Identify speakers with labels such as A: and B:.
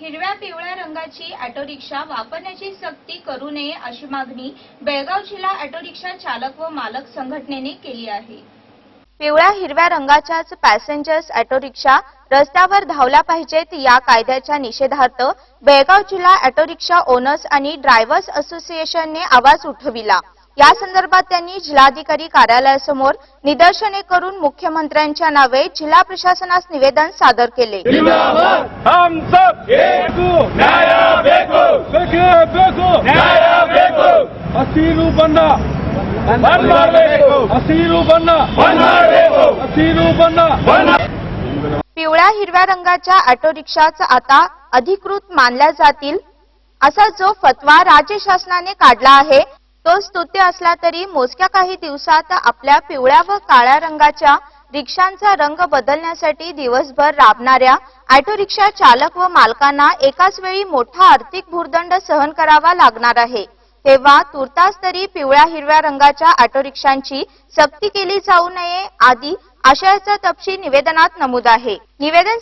A: हिरव्या पिवळ्या रंगाची ऑटो रिक्षा वापरण्याची सक्ती करू नये अशी मागणी बेळगाव जिल्हा ऑटो रिक्षा चालक व मालक संघटनेने केली आहे. पिवळ्या हिरव्या रंगाच्याच पॅसेंजर्स ऑटो रिक्षा रस्त्यावर धावल्या पाहिजेत या कायद्याच्या निषेधार्थ बेळगाव जिल्हा ऑटो रिक्षा ओनर्स आणि ड्रायव्हर्स असोसिएशनने आवाज उठविला. या संदर्भात त्यांनी जिल्हाधिकारी कार्यालयासमोर निदर्शने करून मुख्यमंत्र्यांच्या नावे जिल्हा प्रशासनास निवेदन सादर केले.
B: ಬೇಕು
C: ನ್ಯಾಯ ಬೇಕು
B: ಬೇಕೇ ಬೇಕು
C: ನ್ಯಾಯ ಬೇಕು
B: ಹಸಿರು ಬಣ್ಣ
C: ಬಂದ್ ಮಾಡಬೇಕು
B: ಹಸಿರು ಬಣ್ಣ
C: ಬಂದ್ ಮಾಡಬೇಕು
B: ಹಸಿರು ಬಣ್ಣ
C: ಬಂದ್
A: पिवळ्या हिरव्या रंगाच्या ऑटो रिक्षाच आता अधिकृत मानल्या जातील असा जो फतवा राज्य शासनाने काढला आहे तो स्तुत्य असला तरी मोजक्या काही दिवसात आपल्या पिवळ्या व काळ्या रंगाच्या रिक्षांचा रंग बदलण्यासाठी दिवसभर राबणाऱ्या ऑटो रिक्षा चालक व मालकांना एकाच वेळी मोठा आर्थिक भूर्दंड सहन करावा लागणार आहे. तेव्हा तुर्तास तरी पिवळ्या हिरव्या रंगाच्या ऑटो रिक्षांची सक्ती केली जाऊ नये आदी आशयाचा तपशील निवेदनात नमूद आहे. निवेदन